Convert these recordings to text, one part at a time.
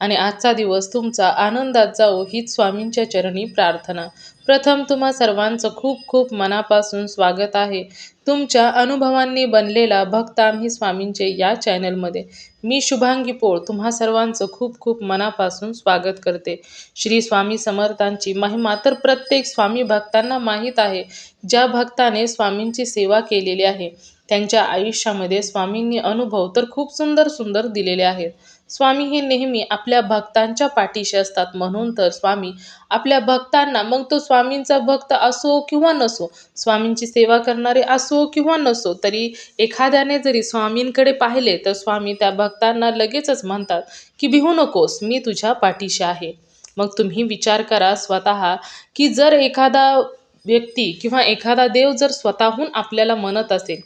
आणि आजचा दिवस तुमचा आनंदात जाओ हीच स्वामींच्या चरणी प्रार्थना. प्रथम तुम्हा सर्वांचं खूप खूप मनापासून स्वागत आहे. तुमच्या अनुभवांनी बनलेला भक्त आम्ही स्वामींचे या चॅनलमध्ये. मी शुभांगी पोळ तुम्हा सर्वांचं खूप खूप मनापासून स्वागत करते. श्री स्वामी समर्थांची महिमा तर प्रत्येक स्वामी भक्तांना माहीत आहे. ज्या भक्ताने स्वामींची सेवा केलेली आहे त्यांच्या आयुष्यामध्ये स्वामींनी अनुभव तर खूप सुंदर सुंदर दिलेले आहेत. स्वामी हे नेहमी आपल्या भक्तांच्या पाठीशी असतात. म्हणून तर स्वामी आपल्या भक्तांना मग तो स्वामींचा भक्त असो किंवा नसो स्वामींची सेवा करणारे असो किंवा नसो तरी एखाद्याने जरी स्वामींकडे पाहिले तर स्वामी त्या भक्तांना लगेचच म्हणतात की भिवू नकोस मी तुझ्या पाठीशी आहे. मग तुम्ही विचार करा स्वतः की जर एखादा व्यक्ती किंवा एखादा देव जर स्वतःहून आपल्याला म्हणत असेल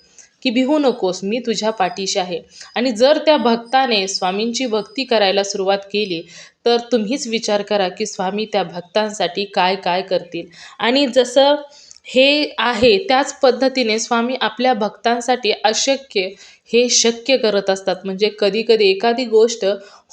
की भिवू नकोस मी तुझ्या पाठीशी आहे. आणि जर त्या भक्ताने स्वामींची भक्ती करायला सुरुवात केली तर तुम्हीच विचार करा की स्वामी त्या भक्तांसाठी काय काय करतील. आणि जसं हे आहे त्याच पद्धतीने स्वामी आपल्या भक्तांसाठी अशक्य हे शक्य करत असतात. म्हणजे कधीकधी एखादी गोष्ट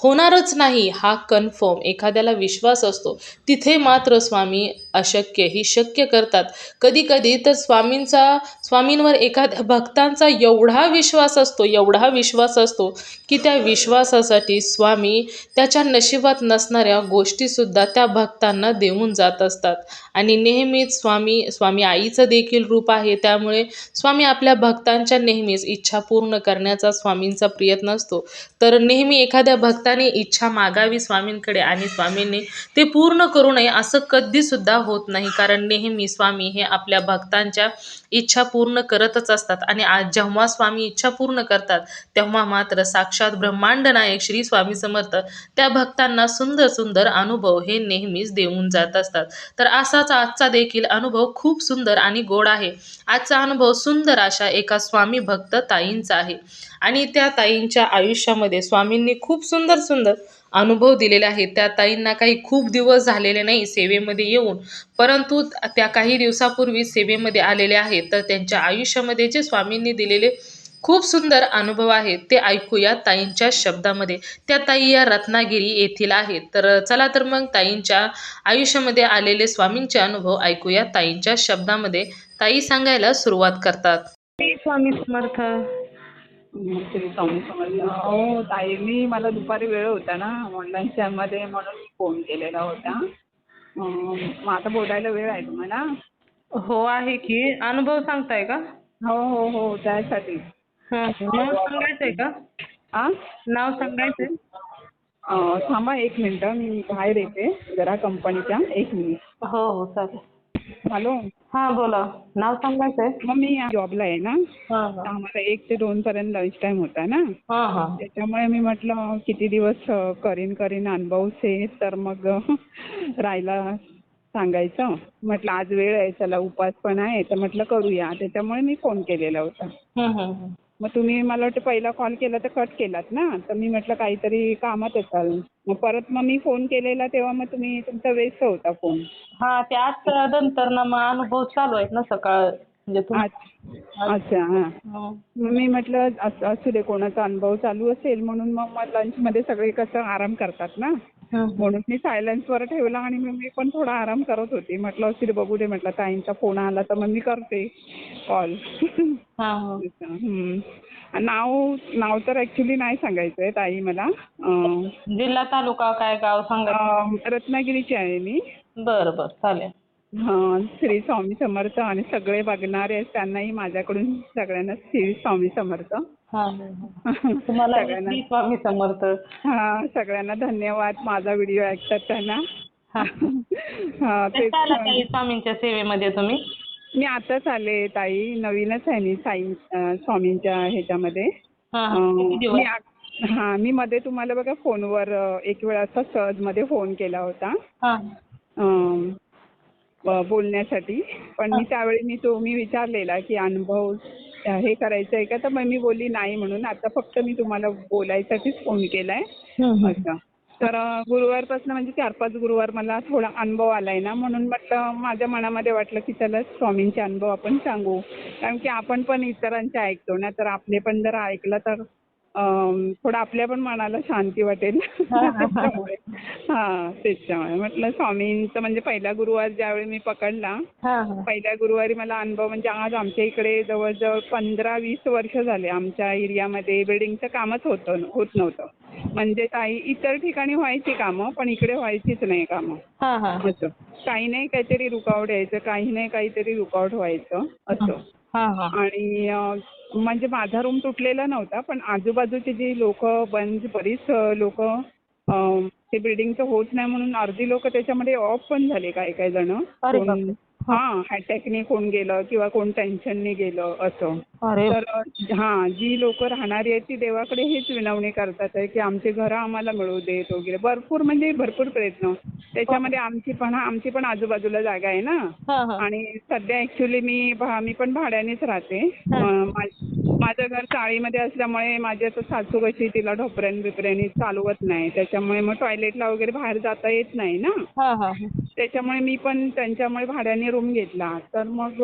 होणारच नाही हा कन्फर्म. एखाद्याला विश्वास असतो. तिथे मात्र स्वामी अशक्य ही शक्य करतात. कधीकधी तर स्वामींचा स्वामींवर एखाद्या भक्तांचा एवढा विश्वास असतो एवढा विश्वास असतो की त्या विश्वासासाठी स्वामी त्याच्या नशिबात नसणाऱ्या गोष्टीसुद्धा त्या भक्तांना देऊन जात असतात. आणि नेहमीच स्वामी स्वामी आईचं देखील रूप आहे. त्यामुळे स्वामी आपल्या भक्तांच्या नेहमीच इच्छा पूर्ण कर करण्याचा स्वामींचा प्रयत्न असतो. तर नेहमी एखाद्या भक्ताने इच्छा मागावी स्वामींकडे आणि स्वामींनी ते पूर्ण करू नये असं कधीसुद्धा होत नाही. कारण नेहमी स्वामी हे आपल्या भक्तांच्या इच्छा पूर्ण करतच असतात आणि आज जेव्हा स्वामी इच्छा पूर्ण करतात तेव्हा मात्र साक्षात ब्रह्मांड नायक श्री स्वामी समर्थ त्या भक्तांना सुंदर सुंदर अनुभव हे नेहमीच देऊन जात असतात. तर असाच आजचा देखील अनुभव खूप सुंदर आणि गोड आहे. आजचा अनुभव सुंदर अशा एका स्वामी भक्त ताईंचा आहे. आणि त्या ताईंच्या आयुष्यामध्ये स्वामींनी खूप सुंदर सुंदर अनुभव दिलेले आहेत. त्या ताईंना काही खूप दिवस झालेले नाही सेवेमध्ये येऊन परंतु त्या काही दिवसापूर्वी सेवेमध्ये आलेले आहेत. तर त्यांच्या आयुष्यामध्ये जे स्वामींनी दिलेले खूप सुंदर अनुभव आहेत ते ऐकूया ताईंच्या शब्दामध्ये. त्या ताई या रत्नागिरी येथील आहेत. तर चला तर मग ताईंच्या आयुष्यामध्ये आलेले स्वामींचे अनुभव ऐकूया ताईंच्या शब्दामध्ये. ताई सांगायला सुरुवात करतात. स्वामी समर्थ. श्री स्वामी समर्थ हो ताईंनी मला दुपारी वेळ होता ना ऑनलाईनच्यामध्ये म्हणून मी फोन केलेला होता. मग आता बोलायला वेळ आहे तुम्हाला? हो आहे की. अनुभव सांगताय का? हो हो हो त्यासाठी. हं, नाव सांगायचंय का? आ? नाव सांगायचंय? अं, थांबा एक मिनटं मी बाहेर येते. जरा कंपनीच्या एक मिनिट. हो हो चालेल. हॅलो? हा बोला. नाव सांगायचंय मग मी जॉबला आहे ना. हा आम्हाला एक ते दोन पर्यंत लंच टाइम होता ना. हा हा. त्याच्यामुळे मी म्हटलं किती दिवस अं, करीन करीन अनुभवच आहे. तर मग राहायला सांगायचं. म्हटलं आज वेळ आहे चला उपास पण आहे. तर म्हटलं करूया. त्याच्यामुळे मी फोन केलेला होता. हं, हं, हं. मग तुम्ही मला वाटतं पहिला कॉल केला तर कट केलात ना? तर मी म्हटलं काहीतरी कामात असाल. मग परत मग मी फोन केलेला तेव्हा मग तुम्ही तुमचा व्यस्त होता फोन हा ते आजच्या नंतर ना मग अनुभव चालू आहेत ना सकाळ. म्हणजे तुम- अच्छा. अच्छा हां. हं. मग मी म्हटलं असं असू दे कोणाचा अनुभव चालू असेल म्हणून मग मग लंचमध्ये सगळे कसं आराम करतात ना. म्हणून मी सायलेन्सवर ठेवला आणि मग मी पण थोडा आराम करत होती. म्हटलं असू दे बघू दे म्हटलं ताईंचा फोन आला तर मग मी करते कॉल हा, हा. नाव नाव तर ॲक्च्युली नाही सांगायचं आहे ताई मला. जिल्हा तालुका काय गाव सांगा? रत्नागिरीची आहे मी. बरं बरं चालेल. हां श्री स्वामी समर्थ आणि सगळे बघणारे आहेत त्यांनाही माझ्याकडून सगळ्यांना श्री स्वामी समर्थ. हा. तुम्हाला सगळ्यांना श्री स्वामी समर्थ. हां सगळ्यांना धन्यवाद. माझा व्हिडिओ ऐकतात त्यांना. हा. तेच ताई स्वामींच्या सेवेमध्ये तुम्ही? मी आताच आले ताई. नवीनच आहे मी साई अं, स्वामींच्या ह्याच्यामध्ये. हा, हा. अं, किती दिवस? मी आ- हां मी मध्ये तुम्हाला बघा फोनवर अं, एक वेळ असा सहजमध्ये फोन केला होता. हा. अं, ब- बोलण्यासाठी. पण मी त्यावेळी मी तो मी विचारलेला की अनुभव हे करायचं आहे का? तर मग मी बोलली नाही म्हणून. आता फक्त मी तुम्हाला बोलायसाठीच फोन केलाय. असं. तर गुरुवारपासून म्हणजे चार पाच गुरुवार मला थोडा अनुभव आलाय ना? म्हणून म्हटलं माझ्या मनामध्ये वाटलं की चला स्वामींचे अनुभव आपण सांगू. कारण की आपण पण इतरांचे ऐकतो ना? तर आपले पण जर ऐकलं तर थोडं आपल्या पण मनाला शांती वाटेल. त्याच्यामुळे. हा त्याच्यामुळे. म्हटलं स्वामींचं म्हणजे पहिला गुरुवार ज्यावेळी मी पकडला पहिल्या गुरुवारी मला अनुभव म्हणजे आज आमच्या इकडे जवळजवळ पंधरा वीस वर्ष झाले आमच्या एरियामध्ये बिल्डिंगचं कामच होतं होत नव्हतं. म्हणजे काही इतर ठिकाणी व्हायची कामं पण इकडे व्हायचीच नाही कामं. असं. काही नाही काहीतरी रुकावट यायचं काही नाही काहीतरी रुकावट व्हायचं असं. आणि म्हणजे माझा रूम तुटलेला नव्हता पण आजूबाजूची जी लोक बंद बरीच लोक ते बिल्डिंगचं होत नाही म्हणून अर्धी लोक त्याच्यामध्ये ऑफ पण झाले काही काही जण. हा अटॅकने कोण गेलं किंवा कोण टेन्शनने गेलं असं. तर हा जी लोक राहणारी आहेत ती देवाकडे हेच विनवणी करतात आहे की आमचे घरं आम्हाला मिळू देत वगैरे. भरपूर म्हणजे भरपूर प्रयत्न. त्याच्यामध्ये आमची पण आमची पण आजूबाजूला जागा आहे ना? आणि सध्या ऍक्च्युली मी मी पण भाड्यानेच राहते. माझं घर चाळीमध्ये असल्यामुळे माझी आता सासू कशी तिला ढोपऱ्यान बिपऱ्यानी चालवत नाही. त्याच्यामुळे मग टॉयलेटला वगैरे बाहेर जाता येत नाही ना? त्याच्यामुळे मी पण त्यांच्यामुळे भाड्याने रूम घेतला. तर मग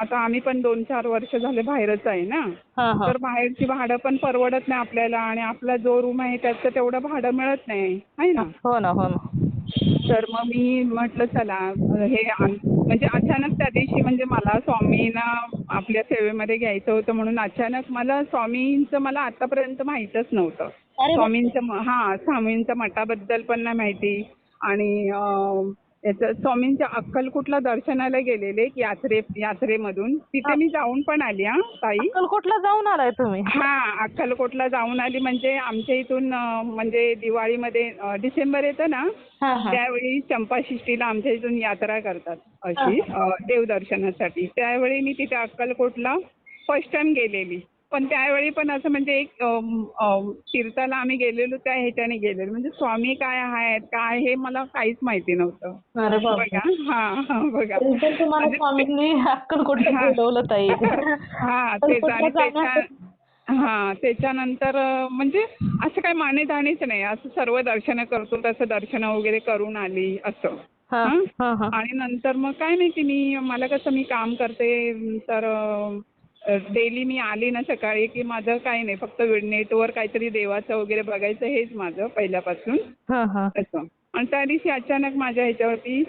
आता आम्ही पण दोन चार वर्ष झाले बाहेरच आहे ना? तर बाहेरची भाडं पण परवडत नाही आपल्याला आणि आपला जो रूम आहे त्याचं तेवढं भाडं मिळत नाही. आहे ना? हो ना हो ना. तर मग मी म्हटलं चला हे म्हणजे अचानक त्या दिवशी म्हणजे मला स्वामींना आपल्या सेवेमध्ये घ्यायचं होतं म्हणून अचानक मला स्वामींचं मला आतापर्यंत माहीतच नव्हतं. स्वामींचं हा स्वामींच्या मठाबद्दल पण नाही माहिती. आणि याचं स्वामींच्या अक्कलकोटला दर्शनाला गेलेले यात्रे यात्रेमधून. तिथे मी जाऊन पण आली हा ताई. अक्कलकोटला जाऊन आलाय तुम्ही? हा अक्कलकोटला जाऊन आली. म्हणजे आमच्या इथून अं, म्हणजे दिवाळीमध्ये अं, डिसेंबर येतं ना त्यावेळी चंपाषष्ठीला आमच्या इथून यात्रा करतात अशी अं, देवदर्शनासाठी. त्यावेळी मी तिथे अक्कलकोटला फर्स्ट टाइम गेलेली. पण त्यावेळी पण असं म्हणजे एक तीर्थाला आम्ही गेलेलो त्या ह्याच्याने गेलेलो. म्हणजे स्वामी काय आहेत काय हे मला काहीच माहिती नव्हतं. बघा. हा हा बघा. म्हणजे- स्वामींनी हा. हा हा त्याच्यानंतर म्हणजे असं काही मानेधाणीच नाही. असं सर्व दर्शन करतो तसं दर्शन वगैरे करून आली असं. आणि नंतर मग काय माहिती मी मला कसं मी काम करते तर डेली मी आली ना सकाळी की माझं काही नाही फक्त नेटवर काहीतरी देवाचं वगैरे बघायचं हेच माझं पहिल्यापासून. हा, हा. असं. आणि त्या दिवशी अचानक माझ्या ह्याच्यावरती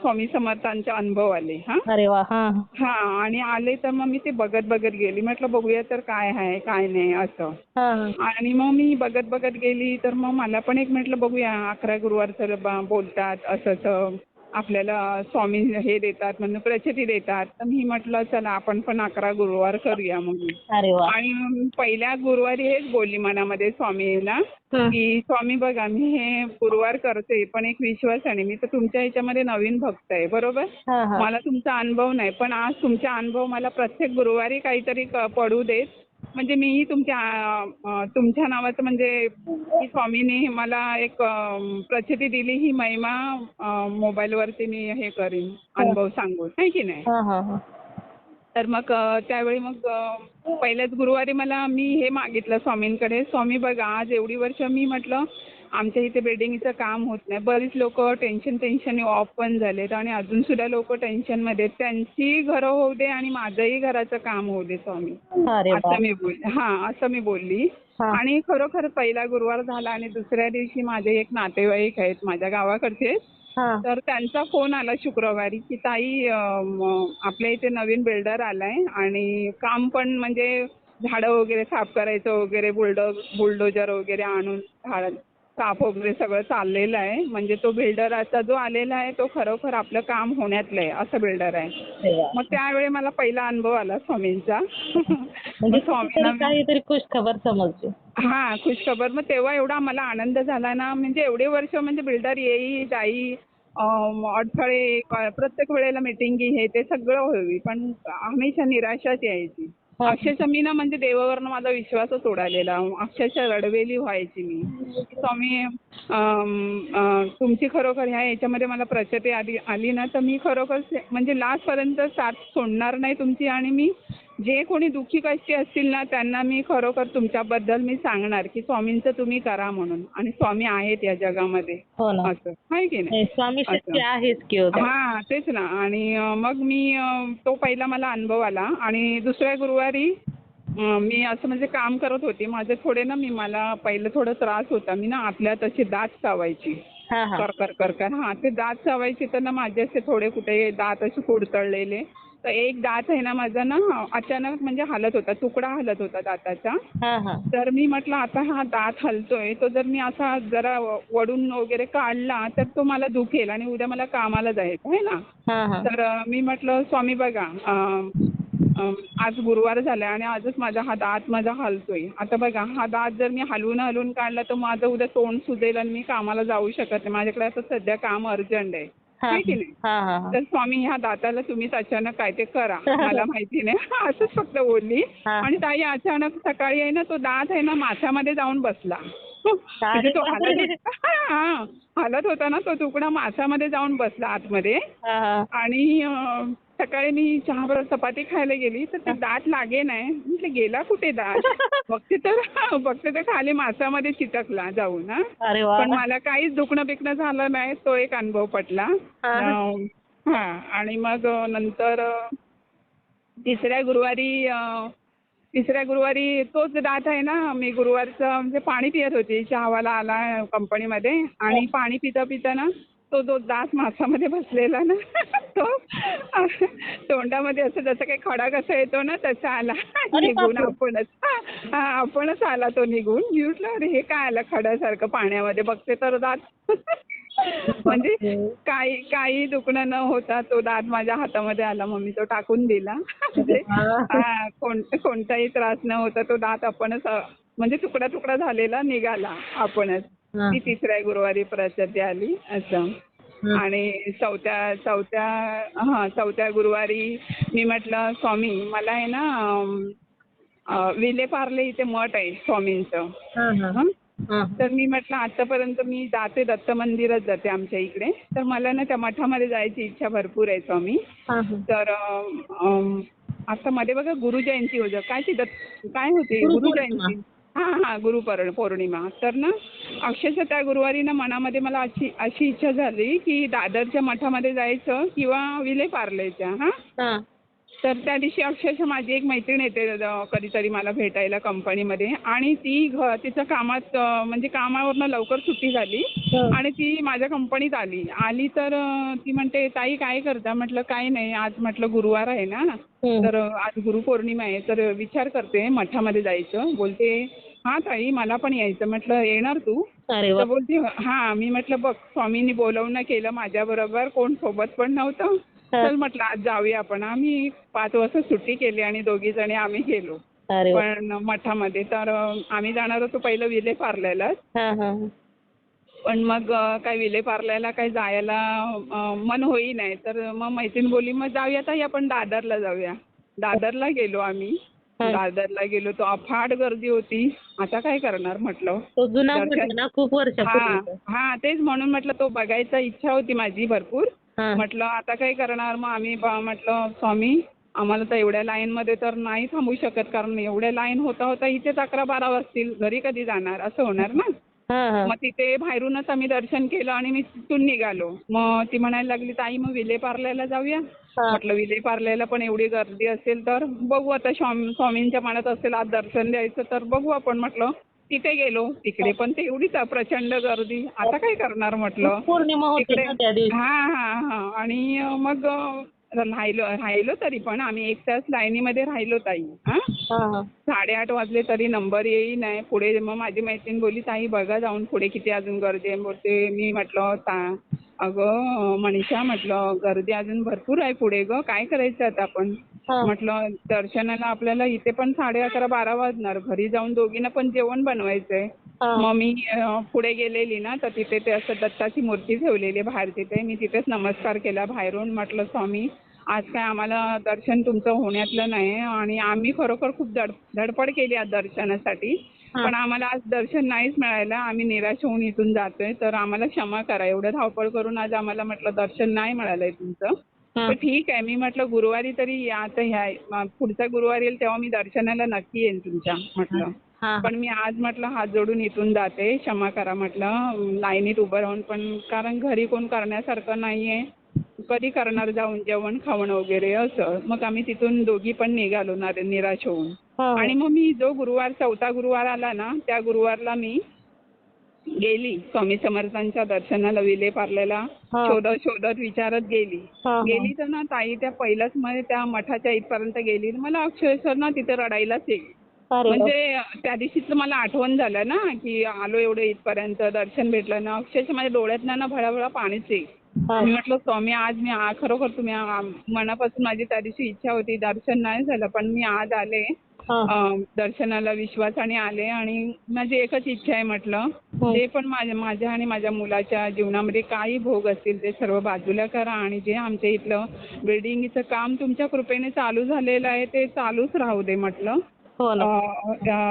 स्वामी समर्थांचे अनुभव आले हा. अरे वा हा. हा आणि आले तर मग मी ते बघत बघत गेली. म्हटलं बघूया तर काय आहे काय नाही असं. आणि मग मी बघत बघत गेली तर मग मला पण एक म्हटलं बघूया अकरा गुरुवारचं बोलतात असं असं. आपल्याला स्वामी हे देतात म्हणजे प्रचिती देतात. तर मी म्हटलं चला आपण पण अकरा गुरुवार करूया मग अरे वा. आणि पहिल्या गुरुवारी हेच बोलली मनामध्ये स्वामीला हं. की स्वामी बघा मी हे गुरुवार करते पण एक विश्वासाने मी तर तुमच्या ह्याच्यामध्ये नवीन भक्त आहे बरोबर? हा, हा. मला तुमचा अनुभव नाही पण आज तुमचा अनुभव मला प्रत्येक गुरुवारी काहीतरी पडू देत. म्हणजे मीही तुमच्या तुमच्या नावाचं म्हणजे स्वामीने मला एक प्रचिती दिली ही महिमा मोबाईलवरती मी हे करीन अनुभव सांगून आहे की नाही हा, हा, हा. तर मग त्यावेळी मग पहिल्याच गुरुवारी मला मी हे मागितलं स्वामींकडे स्वामी बघा आज एवढी वर्ष मी म्हटलं आमच्या इथे बिल्डिंगचं काम होत नाही बरीच लोक टेन्शन टेन्शनने ऑफ पण झालेत आणि अजून सुद्धा लोक टेन्शनमध्ये आहेत. त्यांची घरं होऊ दे आणि माझंही घराचं काम होऊ दे स्वामी असं मी बोलली हा असं मी बोलली. आणि खरोखर पहिला गुरुवार झाला आणि दुसऱ्या दिवशी माझे एक नातेवाईक आहेत माझ्या गावाकडचे. तर त्यांचा फोन आला शुक्रवारी की ताई आपल्या इथे नवीन बिल्डर आलाय आणि काम पण म्हणजे झाडं वगैरे साफ करायचं वगैरे बुलडो बुलडोजर वगैरे आणून झाड साफ वगैरे सगळं चाललेलं आहे. म्हणजे तो बिल्डर आता जो आलेला आहे तो खरोखर आपलं काम होण्यातलं आहे असं बिल्डर आहे. मग त्यावेळी मला पहिला अनुभव आला स्वामींचा. म्हणजे स्वामींना काहीतरी खुश खबर समजली हा खुशखबर. मग तेव्हा एवढा मला आनंद झाला ना म्हणजे एवढे वर्ष म्हणजे बिल्डर येई जाई अडथळे प्रत्येक वेळेला मिटिंगी हे ते सगळं होई. पण हमेशा निराशाच यायची. हो, अक्षरशः मी ना म्हणजे देवावरनं माझा विश्वासच उडालेला. अक्षरशः रडवेली व्हायची मी. स्वामी तुमची खरोखर ह्या याच्यामध्ये मला प्रचती आली आली ना तर मी खरोखर म्हणजे लास्टपर्यंत साथ सोडणार नाही तुमची आणि मी. जे कोणी दुःखी कष्टी असतील ना त्यांना मी खरोखर तुमच्याबद्दल मी सांगणार की स्वामींचं तुम्ही करा म्हणून. आणि स्वामी आहेत या जगामध्ये. हो असं. आहे की नाही? स्वामी हो. हा तेच ना. आणि मग मी तो पहिला मला अनुभव आला. आणि दुसऱ्या गुरुवारी मी असं म्हणजे काम करत होती. माझे थोडे ना मी मला पहिलं थोडं त्रास होता. मी ना आतल्यात अशी दात चावायची. कर कर कर कर. हा ते दात चावायचे तर ना माझे असे थोडे कुठे दात असे कुडतळलेले. तर एक दात आहे ना माझा ना अचानक म्हणजे हलत होता तुकडा हलत होता दाताचा. हा हा. तर मी म्हटलं आता हा दात हलतोय तो जर मी असा जरा वडून वगैरे काढला तर तो मला दुखेल आणि उद्या मला कामाला जायचं आहे ना? हा हा. तर अ, मी म्हटलं स्वामी बघा आज गुरुवार झाला आणि आजच माझा हा दात माझा हलतोय. आता बघा हा दात जर मी हलवून हलवून काढला तर माझं उद्या तोंड सुजेल आणि मी कामाला जाऊ शकत नाही. माझ्याकडे आता सध्या काम अर्जंट आहे. आहे की नाही हा हा हा. तर स्वामी ह्या दाताला तुम्हीच अचानक काय ते करा. मला माहिती नाही. असंच फक्त बोलली. आणि ताई अचानक सकाळी आहे ना तो दात आहे ना माथ्यामध्ये जाऊन बसला. म्हणजे तो हलत होता. हा हलत होता ना तो तुकडा माथ्यामध्ये जाऊन बसला आतमध्ये. आणि सकाळी मी चहा बरोबर चपाती खायला गेली तर ते दात लागे नाही. म्हटलं गेला कुठे दात? बघते तर बघते तर खाली मासामध्ये चिटकला जाऊन हा. पण मला काहीच दुखणं बिकणं झालं नाही तो एक अनुभव पटला. हा. हा. आणि मग नंतर तिसऱ्या गुरुवारी तिसऱ्या गुरुवारी तोच दात आहे ना मी गुरुवारचं म्हणजे पाणी पित होती चहावाला आला कंपनीमध्ये. आणि पाणी पिता पिता ना तो जो दात मासामध्ये बसलेला ना तो तोंडामध्ये असं जसं काही खडा कसा येतो ना तसा आला निघून. आपणच. हा आपणच आला तो निघून. म्हटलं अरे हे काय आलं खड्यासारखं पाण्यामध्ये? बघते तर दात. म्हणजे काही काही दुखणं न होता तो दात माझ्या हातामध्ये आला मग मी तो टाकून दिला. म्हणजे हा, कोण- कोणताही त्रास न होता तो दात आपणच म्हणजे तुकडा तुकडा झालेला निघाला आपणच. ती तिसऱ्या गुरुवारी प्रचिती आली. असं. आणि चौथ्या चौथ्या हां चौथ्या गुरुवारी मी म्हटलं स्वामी मला आहे ना विलेपार्ले इथे मठ आहे स्वामींचं. तर मी म्हटलं आतापर्यंत मी जाते दत्त मंदिरच जाते आमच्या इकडे. तर मला ना त्या मठामध्ये जायची इच्छा भरपूर आहे स्वामी. तर आता मध्ये बघा गुरु जयंती होतं काय ती दत्त काय होती? गुरु. जयंती हां हां गुरु पौर्णिमा तर ना अक्षरशः त्या गुरुवारी ना मनामध्ये मला अशी अशी इच्छा झाली की दादरच्या मठामध्ये जायचं किंवा विलेपार्लेच्या हां हा. तर त्या दिवशी अक्षरशः माझी एक मैत्रीण येते कधीतरी मला भेटायला कंपनीमध्ये आणि ती घ तिचं कामात म्हणजे कामावरनं लवकर सुट्टी झाली आणि ती माझ्या कंपनीत आली. आली तर ती म्हणते ताई काय करता? म्हटलं काही नाही आज म्हटलं गुरुवार आहे ना. तर आज गुरुपौर्णिमा आहे तर विचार करते मठामध्ये जायचं. बोलते हां ताई मला पण यायचं. म्हटलं येणार तू? तर बोलते हां. मी म्हटलं बघ स्वामींनी बोलवणं केलं माझ्याबरोबर कोण सोबत पण नव्हतं. चल म्हटलं आज जाऊया आपण. आम्ही पाच वाजता सुट्टी केली आणि दोघी जणी आम्ही गेलो. अरे वा. पण मठामध्ये तर आम्ही जाणार होतो पहिलं विले पार्ल्यालाच हा हा पण मग अ, काय विले पार्ल्याला काही जायला अ, मन होई नाही तर मग मैत्रीण बोलली मग जाऊया ताई आपण दादरला जाऊया. दादरला गेलो आम्ही. दादरला गेलो. तो अफाट गर्दी होती. आता काय करणार म्हटलं? तो जुना मठ दर्शन- आहे ना खूप हा वर्षापूर्वी हा तेच म्हणून म्हटलं तो बघायचा इच्छा होती माझी भरपूर. म्हटलं आता काय करणार? मग आम्ही ब- म्हटलं स्वामी आम्हाला तर एवढ्या लाईनमध्ये तर नाही थांबू शकत कारण एवढ्या लाईन होता होता इथेच अकरा बारा वाजतील. घरी कधी जाणार? असं होणार ना? मग तिथे बाहेरूनच आम्ही दर्शन केलं आणि मी तिथून निघालो. मग ती म्हणायला लागली ताई मग विले पार्ल्याला जाऊया. म्हटलं विले पार्ल्याला पण एवढी गर्दी असेल तर बघू आता स्वामी स्वामींच्या मनात असेल आज दर्शन द्यायचं तर बघू आपण. म्हटलं तिथे गेलो. तिकडे पण ते एवढीच प्रचंड गर्दी. आता काय करणार म्हटलं? पौर्णिमा होती तिकडे ना त्या दिवशी. हा हा हा. आणि मग राहिलो राहिलो तरी पण आम्ही एक तास लाईनीमध्ये राहिलो ताई. हा? साडेआठ वाजले तरी नंबर येई नाही पुढे मग माझी मैत्रीण बोलली ताई बघा जाऊन पुढे किती अजून गर्दी आहे. बोलते मी म्हटलं अगं मनीषा म्हटलं गर्दी अजून भरपूर आहे पुढे ग. काय करायचं आता आपण. म्हटलं दर्शनाला आपल्याला इथे पण साडे अकरा बारा वाजणार. घरी जाऊन दोघींना पण जेवण बनवायचंय. मग मी पुढे गेलेली ना तर तिथे ते असं दत्ताची मूर्ती ठेवलेली बाहेर तिथे. मी तिथेच नमस्कार केला बाहेरून. म्हटलं स्वामी आज काय आम्हाला दर्शन तुमचं होण्यातलं नाही. आणि आम्ही खरोखर खूप धड धडपड केली आज दर्शनासाठी. पण आम्हाला आज दर्शन नाहीच मिळालं आम्ही निराश होऊन इथून जातोय. तर आम्हाला क्षमा करा. एवढं धावपळ करून आज आम्हाला म्हटलं दर्शन नाही मिळालंय तुमचं. तर ठीक आहे. मी म्हटलं गुरुवारी तरी या. आता ह्या पुढचा गुरुवार येईल तेव्हा मी दर्शनाला नक्की येईन तुमच्या म्हटलं. पण मी आज म्हटलं हात जोडून इथून जाते. क्षमा करा म्हटलं. लाईनीत उभं राहून पण कारण घरी कोण करण्यासारखं नाहीये. कधी करणार जाऊन जेवण खावण वगैरे असं. मग आम्ही तिथून दोघी पण निघालो निराश होऊन. आणि मग मी जो गुरुवार चौथा गुरुवार आला ना त्या गुरुवारला मी गेली स्वामी समर्थांच्या दर्शनाला विले पार्ल्याला हा. शोधत शोधत विचारत गेली हा, हा. गेली तर ना ताई त्या पहिल्याच मध्ये त्या मठाच्या इथपर्यंत गेली मला अक्षरशः ना तिथे रडायलाच येईल. म्हणजे त्या दिवशीच मला आठवण झालं ना की आलो एवढे इथपर्यंत दर्शन भेटलं ना अक्षरशः माझ्या डोळ्यात ना भळाभळा पाणीच येईल हा. मी म्हटलं स्वामी आज मी खरोखर तुम्ही मनापासून माझी त्या दिवशी इच्छा होती दर्शन नाही झालं पण मी आज आले हा. दर्शनाला विश्वासाने आले आणि माझी एकच इच्छा आहे म्हटलं. हं. जे पण माझ्या आणि माझ्या मुलाच्या जीवनामध्ये काही भोग असतील ते सर्व बाजूला करा आणि जे आमच्या इथलं बिल्डिंगचं काम तुमच्या कृपेने चालू झालेलं आहे ते चालूच राहू दे म्हटलं. हो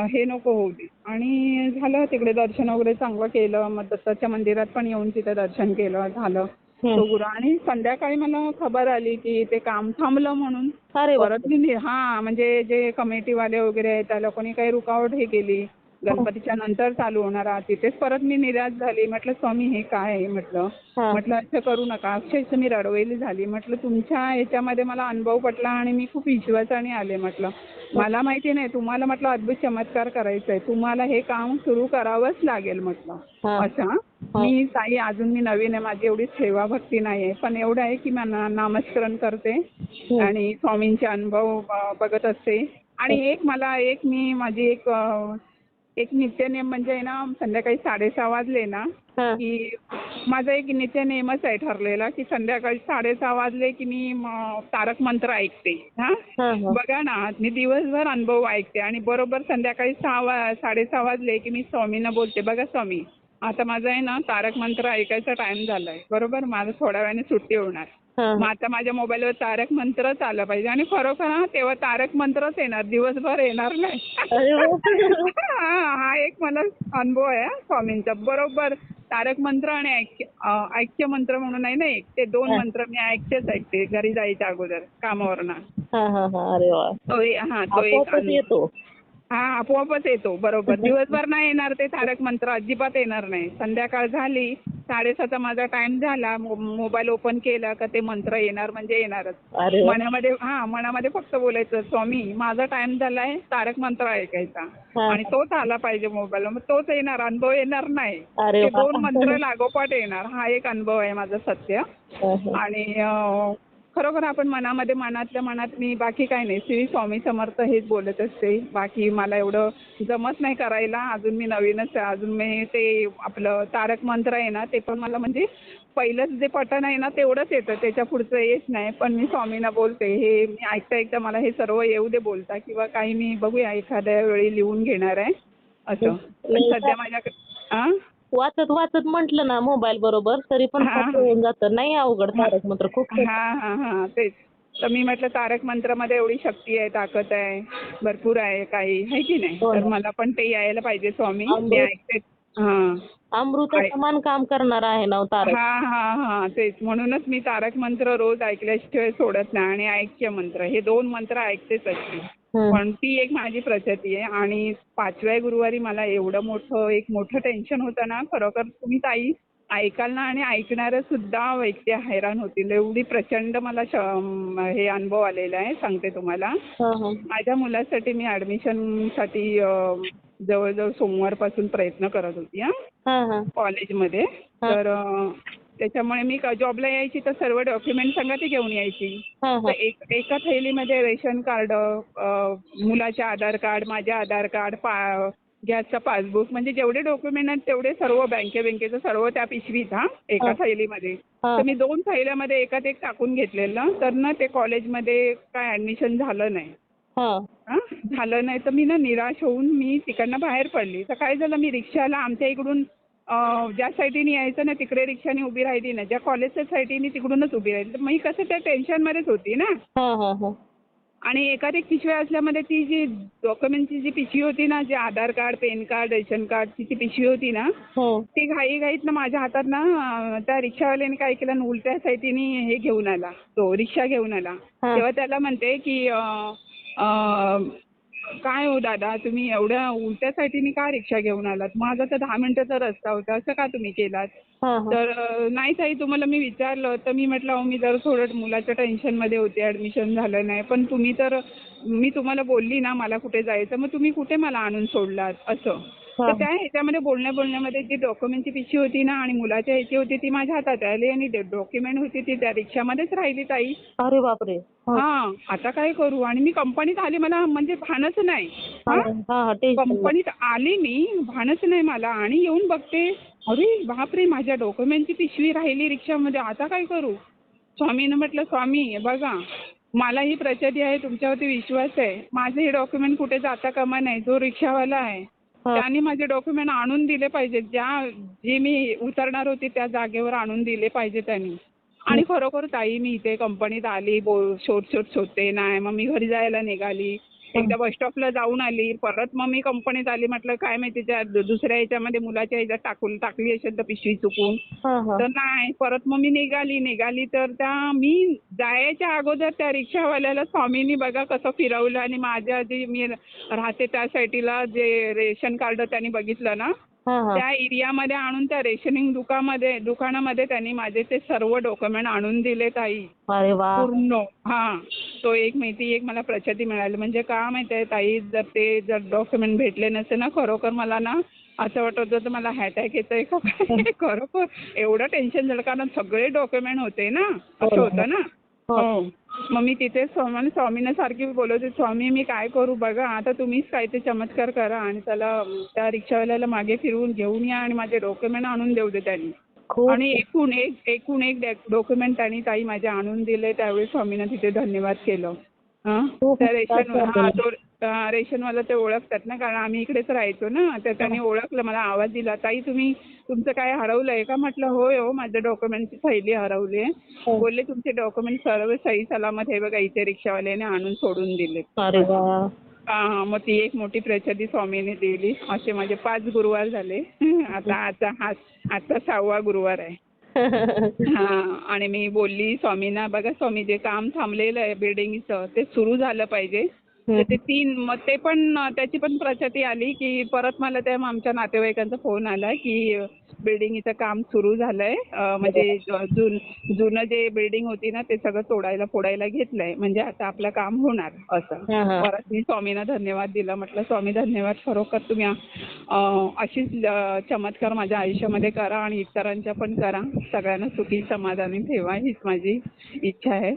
हे नको होऊ दे. आणि झालं तिकडे दर्शन वगैरे चांगलं केलं. मग दत्ताच्या मंदिरात पण येऊन तिथे दर्शन केलं झालं. तो गुरु आणि संध्याकाळी मला खबर आली की ते काम थांबलं म्हणून. परत मी हा म्हणजे जे कमिटीवाले वगैरे आहेत त्या लोकांनी काही रुकावट हे केली. गणपतीच्या नंतर चालू होणार. तिथेच परत मी निराश झाली. म्हटलं स्वामी हे काय आहे? म्हटलं. हा. म्हटलं असं करू नका. अक्षरशः मी रडवेली झाली. म्हटलं तुमच्या ह्याच्यामध्ये मला अनुभव पटला आणि मी खूप विश्वासाने आले. म्हटलं मला माहिती नाही. तुम्हाला म्हटलं अद्भुत चमत्कार करायचा आहे तुम्हाला हे काम सुरू करावंच लागेल. म्हटलं हा. असं? मी ताई अजून मी नवीन आहे. माझी एवढी सेवा भक्ती नाही आहे पण एवढं आहे की मी नामस्मरण करते आणि स्वामींचे अनुभव बघत असते. आणि एक मला एक मी माझी एक एक नित्यनेम म्हणजे ना संध्याकाळी साडेसहा वाजले ना हा. की माझा एक नित्यनेमच आहे ठरलेला की संध्याकाळी साडेसहा वाजले की मी म, तारक मंत्र ऐकते हा हा, हा. बघा ना मी दिवसभर अनुभव ऐकते आणि बरोबर संध्याकाळी सहा वा साडेसहा वाजले की मी स्वामींना बोलते बघा स्वामी आता माझा आहे ना तारक मंत्र ऐकायचा टाइम झालाय बरोबर माझं थोड्या वेळाने सुट्टी होणार. मग आता माझ्या मोबाईलवर तारक मंत्रच आलं पाहिजे. आणि खरोखर हा तेव्हा तारक मंत्रच येणार. दिवसभर येणार नाही. हा. हा एक मला अनुभव आहे हा स्वामींचा. बरोबर. तारक मंत्र आणि ऐक्य ऐक्य मंत्र म्हणून आहे ना एक? ते दोन. मंत्र मी ऐकतेच ऐकते घरी जायच्या अगोदर कामावरनं. हा, हा, हा. अरे वा. तो हा तो एक अनुभव. येतो. हा आपोआपच येतो बरोबर दिवसभर नाही येणार ते तारक मंत्र अजिबात येणार नाही संध्याकाळ झाली साडेसहाचा माझा टाइम झाला मोबाईल ओपन केला का ते मंत्र येणार म्हणजे येणारच. मनामध्ये हा मनामध्ये फक्त बोलायचं स्वामी माझा टाइम झालाय तारक मंत्र ऐकायचा. आणि तोच आला पाहिजे मोबाईल मग तोच येणार अनुभव येणार नाही ते. दोन मंत्र लागोपाठ येणार हा एक अनुभव आहे माझा सत्य. आणि खरोखर आपण मनामध्ये मनातल्या मनात मी बाकी काही नाही. श्री स्वामी समर्थ हेच बोलत असते. बाकी मला एवढं जमत नाही करायला. अजून मी नवीनच आहे. अजून मी ते आपलं तारक मंत्र आहे ना ते पण मला म्हणजे पहिलंच जे पठण आहे ना तेवढंच येतं. त्याच्या पुढचं येत नाही. पण मी स्वामींना बोलते. हे मी ऐकता ऐकता मला हे सर्व येऊ दे बोलता किंवा काही मी बघूया. एखाद्या वेळी लिहून घेणार आहे. असं. सध्या माझ्याकडे हां वाचत वाचत म्हंटल ना मोबाईल बरोबर तरी पण हा, सोपं. होऊन जातं. नाही अवघड तारक मंत्र खूप सोपं. हा हा हा. तेच. तर मी म्हटलं तारक मंत्रामध्ये एवढी शक्ती आहे ताकद आहे भरपूर आहे काही आहे की नाही? हो ना. तर मला पण ते यायला पाहिजे स्वामी. अमृत. ते ऐकते. हा. अमृत समान काम करणार आहे ना हो तारक. हा हा हा. तेच. म्हणूनच मी तारक मंत्र रोज ऐकल्याशिवाय सोडत नाही. आणि ऐक्य मंत्र. हे दोन मंत्र ऐकतेच असते. पण ती एक माझी प्रचिती आहे आणि पाचव्या गुरुवारी मला एवढं मोठं एक मोठं टेन्शन होतं ना खरोखर तुम्ही ताई ऐकाल ना आणि ऐकणाऱ्या सुद्धा व्यक्ती हैराण होतील एवढी प्रचंड मला हे अनुभव आलेला आहे सांगते तुम्हाला. माझ्या मुलासाठी मी ॲडमिशनसाठी जवळजवळ सोमवारपासून प्रयत्न करत होती. कॉलेजमध्ये. तर त्याच्यामुळे मी जॉबला यायची तर सर्व डॉक्युमेंट संगती घेऊन यायची तर. एक एका थैलीमध्ये रेशन कार्ड मुलाचे आधार कार्ड माझे आधार कार्ड गॅसचा पासबुक म्हणजे जेवढे डॉक्युमेंट आहेत तेवढे सर्व बँके बँकेचं सर्व त्या पिशवीत हा एका. थैलीमध्ये. तर मी दोन थैल्यामध्ये एकात एक टाकून घेतलेलं तर ना ते कॉलेजमध्ये काय ऍडमिशन झालं नाही हा. झालं नाही तर मी ना निराश होऊन मी तिकडनं बाहेर पडली तर काय झालं मी रिक्षाला आमच्या इकडून ज्या साईडीने यायचं ना तिकडे रिक्षाने उभी राहिली ना ज्या कॉलेजच्या साईडीने तिकडूनच उभी राहिली. तर मी कसं त्या टेन्शनमध्येच होती ना? हा हा हा. आणि एकाधिक पिशव्या असल्यामध्ये ती जी डॉक्युमेंटची जी पिशवी होती ना जे Aadhaar card PAN card ration कार्डची जी पिशवी होती ना ती घाई घाईत ना माझ्या हातात ना त्या रिक्षावाल्याने काय केलं ना उलट्या साईडीने हे घेऊन आला तो रिक्षा घेऊन आला. तेव्हा त्याला म्हणते की काय हो दादा तुम्ही एवढ्या उलट्या साईडीने का रिक्षा घेऊन आलात? माझा तर दहा मिनिटाचा रस्ता होता असं का तुम्ही केलात? तर नाही ताई तुम्हाला मी विचारलं तर मी म्हटलं अहो मी जर थोडं मुलाच्या टेन्शनमध्ये होते ॲडमिशन झालं नाही पण तुम्ही तर मी तुम्हाला बोलली ना मला कुठे जायचं मग तुम्ही कुठे मला आणून सोडलात? असं. तर त्या ह्याच्यामध्ये बोलण्या बोलण्यामध्ये जी डॉक्युमेंटची पिशवी होती ना आणि मुलाच्या ह्याची होती ती माझ्या हातात आली आणि डॉक्युमेंट होती ती त्या रिक्षामध्येच राहिली ताई. अरे बापरे. हा. आता काय करू? आणि मी कंपनीत आली मला म्हणजे भानच नाही. कंपनीत आली मी भानच नाही मला. आणि येऊन बघते. अरे. बापरे माझ्या डॉक्युमेंटची पिशवी राहिली रिक्षामध्ये. आता काय करू? स्वामीनं म्हटलं स्वामी बघा. मला ही प्रचिती आहे तुमच्यावरती विश्वास आहे. माझे हे डॉक्युमेंट कुठे जाता कामा नाही. जो रिक्षावाला आहे. त्याने माझे डॉक्युमेंट आणून दिले पाहिजे. ज्या जे मी उतरणार होते त्या जागेवर आणून दिले पाहिजे त्यांनी. आणि खरोखर ताई मी इथे कंपनीत आली बो शोध शोध शोधते. नाही मग मी घरी जायला निघाली. एकदा बस स्टॉपला जाऊन आली परत मग मी कंपनीत आली म्हटलं काय माहिती दुसऱ्या ह्याच्यामध्ये मुलाच्या ह्याच्यात टाकून टाकली असेल तर पिशवी चुकून. तर नाही परत मग मी निघाली निघाली तर त्या मी जायच्या अगोदर त्या रिक्षावाल्याला स्वामींनी बघा कसं फिरवलं आणि माझ्या जे मी राहते त्या साईडला जे रेशन कार्ड त्यांनी बघितलं ना त्या एरियामध्ये आणून त्या रेशनिंग दुकानामध्ये दुकानामध्ये त्यांनी माझे ते सर्व डॉक्युमेंट आणून दिले ताई. पूर्ण. हा. तो एक माहिती एक मला प्रचिती मिळाली. म्हणजे का माहिती आहे ताई जर ते जर डॉक्युमेंट भेटले नसते ना खरोखर मला ना असं वाटत होतं मला हॅटॅक येतोय का काय? खरोखर एवढं टेन्शन झालं. कारण सगळे डॉक्युमेंट होते ना. असं हो. होतं ना. हो. हो. मग मी तिथे स्वामी स्वामीनं सारखी बोलत होते स्वामी मी काय करू बघा आता तुम्हीच काय ते चमत्कार करा आणि त्याला त्या रिक्षावाल्याला मागे फिरवून घेऊन या आणि माझे डॉक्युमेंट आणून देऊ दे त्यांनी. आणि एकूण एक एकूण एक डॉक्युमेंट त्यांनी ताई माझे आणून दिले त्यावेळी स्वामीनं तिथे धन्यवाद केलं. त्या रेशन हा तो रेशनवाला ते ओळखतात ना कारण आम्ही इकडेच राहायचो ना तर त्यांनी ओळखलं मला आवाज दिला ताई तुम्ही तुमचं काय हरवलंय का? म्हटलं होय हो माझ्या डॉक्युमेंटची थैली हरवली आहे हो. बोलले तुमचे डॉक्युमेंट सर्व सही सलामत हे बघा इथे रिक्षावाल्याने आणून सोडून दिले हा मग ती एक मोठी प्रचिती स्वामीने दिली. असे माझे पाच गुरुवार झाले. आता आता हा आता सहावा गुरुवार आहे. हा आणि मी बोलली स्वामींना बघा स्वामी जे काम थांबलेलं आहे बिल्डिंगचं ते सुरू झालं पाहिजे. तर ते तीन मग ते पण त्याची पण प्रचिती आली की परत मला त्या आमच्या नातेवाईकांचा फोन आला की बिल्डिंगचं काम सुरू झालंय. म्हणजे जुन जुनं जे बिल्डिंग होती ना ते सगळं तोडायला फोडायला घेतलंय. म्हणजे आता आपलं काम होणार असं. परत मी स्वामींना धन्यवाद दिला. म्हटलं स्वामी धन्यवाद खरोखर तुम्ही अशीच चमत्कार माझ्या आयुष्यामध्ये करा आणि इतरांच्या पण करा. सगळ्यांना सुखी समाधानी ठेवा. हीच माझी इच्छा आहे.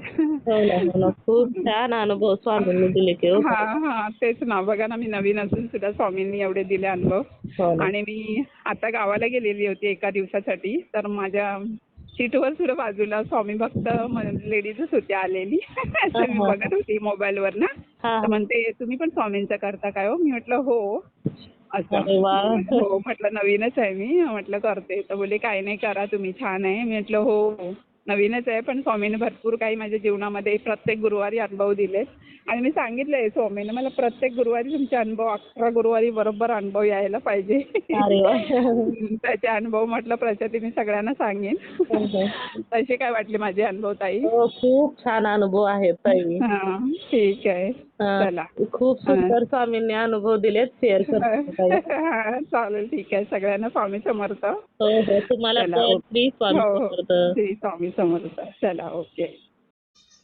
हो हो खूप छान अनुभव स्वामींनी दिले हो. हा हा. तेच ना. बघा ना मी नवीन असून सुद्धा स्वामींनी एवढे दिले अनुभव. आणि मी आता गावाला गेलेली होती एका दिवसासाठी. तर माझ्या सीटवर सुद्धा बाजूला स्वामी भक्त लेडीजच होती आलेली. असं मी हा. बघत होती मोबाईलवर ना. हा. तर म्हणते तुम्ही पण स्वामींचं करता काय हो? मी म्हटलं हो. असं. हो म्हटलं नवीनच आहे मी. म्हटलं करते. तर बोले काही नाही करा तुम्ही. छान आहे. मी म्हटलं हो हो. नवीनच आहे पण स्वामीने भरपूर काही माझ्या जीवनामध्ये प्रत्येक गुरुवारी अनुभव दिलेत आणि मी सांगितलंय स्वामीने मला प्रत्येक गुरुवारी तुमचे अनुभव अकरा गुरुवारी बरोबर अनुभव यायला पाहिजे. त्याचे अनुभव म्हटलं प्रचिती मी सगळ्यांना सांगेन. तसे काय वाटले माझे अनुभव ताई? हो, खूप छान अनुभव आहेत ताई. हा ठीक आहे. खूप सुंदर स्वामींनी अनुभव दिलेत शेअर करतो चालेल ठीक आहे. सगळ्यांना स्वामी समर्थ. हो हो तुम्हाला हो, हो. समर्थ. श्री स्वामी समर्थ. चला ओके.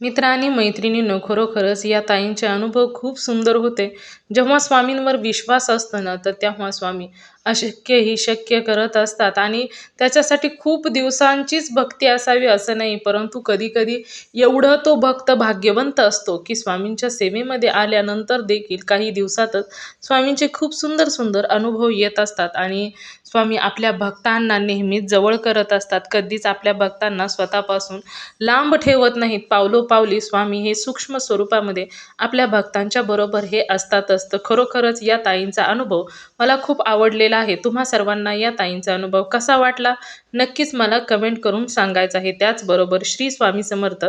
मित्र आणि मैत्रिणींनो खरोखरच या ताईंचे अनुभव खूप सुंदर होते. जेव्हा स्वामींवर विश्वास असतो ना तर तेव्हा स्वामी अशक्यही शक्य करत असतात. आणि त्याच्यासाठी खूप दिवसांचीच भक्ती असावी असं नाही परंतु कधीकधी एवढं तो भक्त भाग्यवंत असतो की स्वामींच्या सेवेमध्ये आल्यानंतर देखील काही दिवसातच स्वामींचे खूप सुंदर सुंदर अनुभव येत असतात आणि स्वामी आपल्या भक्तांना नेहमीच जवळ करत असतात. कधीच आपल्या भक्तांना स्वतःपासून लांब ठेवत नाहीत. पावलोपावली स्वामी हे सूक्ष्म स्वरूपामध्ये आपल्या भक्तांच्या बरोबर हे असतात असतं खरोखरच या ताईंचा अनुभव मला खूप आवडलेला केलेला आहे. तुम्हा सर्वांना या ताईंचा अनुभव कसा वाटला? नक्कीच मला कमेंट करून सांगायचं आहे. त्याचबरोबर श्री स्वामी समर्थ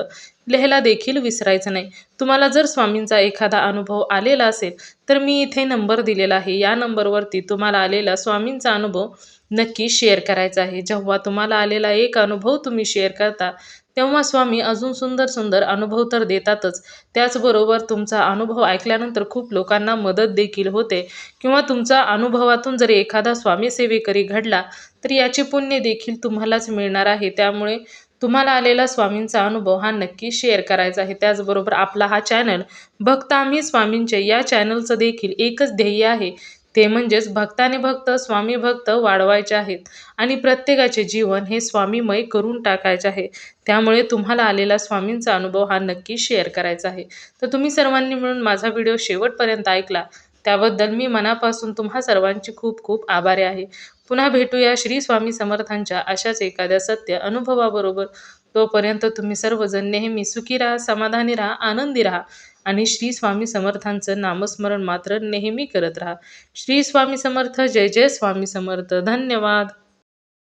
लिहायला देखील विसरायचं नाही. तुम्हाला जर स्वामींचा एखादा अनुभव आलेला असेल तर मी इथे नंबर दिलेला आहे. या नंबरवरती तुम्हाला आलेला स्वामींचा अनुभव नक्की शेअर करायचा आहे. जेव्हा तुम्हाला आलेला एक अनुभव तुम्ही शेअर करता तेव्हा स्वामी अजून सुंदर सुंदर अनुभव तर देतातच. त्याचबरोबर तुमचा अनुभव ऐकल्यानंतर खूप लोकांना मदत देखील होते. किंवा तुमचा अनुभवातून जर एखादा स्वामीसेवेकरी घडला तर याचे पुण्य देखील तुम्हालाच मिळणार आहे. त्यामुळे तुम्हाला आलेला स्वामींचा अनुभव हा नक्की शेअर करायचा आहे. त्याचबरोबर आपला हा चॅनल भक्त आम्ही स्वामींचे या चॅनलचं देखील एकच ध्येय आहे ते म्हणजेच भक्ताने भक्त स्वामी भक्त वाढवायचे आहेत आणि प्रत्येकाचे जीवन हे स्वामीमय करून टाकायचे आहे. त्यामुळे तुम्हाला आलेला स्वामींचा अनुभव हा नक्की शेअर करायचा आहे. तर तुम्ही सर्वांनी मिळून माझा व्हिडिओ शेवटपर्यंत ऐकला. त्याबद्दल मी मनापासून तुम्हा सर्वांची खूप खूप आभारी आहे. पुन्हा भेटूया श्री स्वामी समर्थांच्या अशाच एखाद्या सत्य अनुभवाबरोबर. तोपर्यंत तुम्ही सर्वजण नेहमी सुखी राहा समाधानी राहा आनंदी राहा. आणि श्री स्वामी समर्थांचं नामस्मरण मात्र नेहमी करत राहा. श्री स्वामी समर्थ जय जय स्वामी समर्थ. धन्यवाद.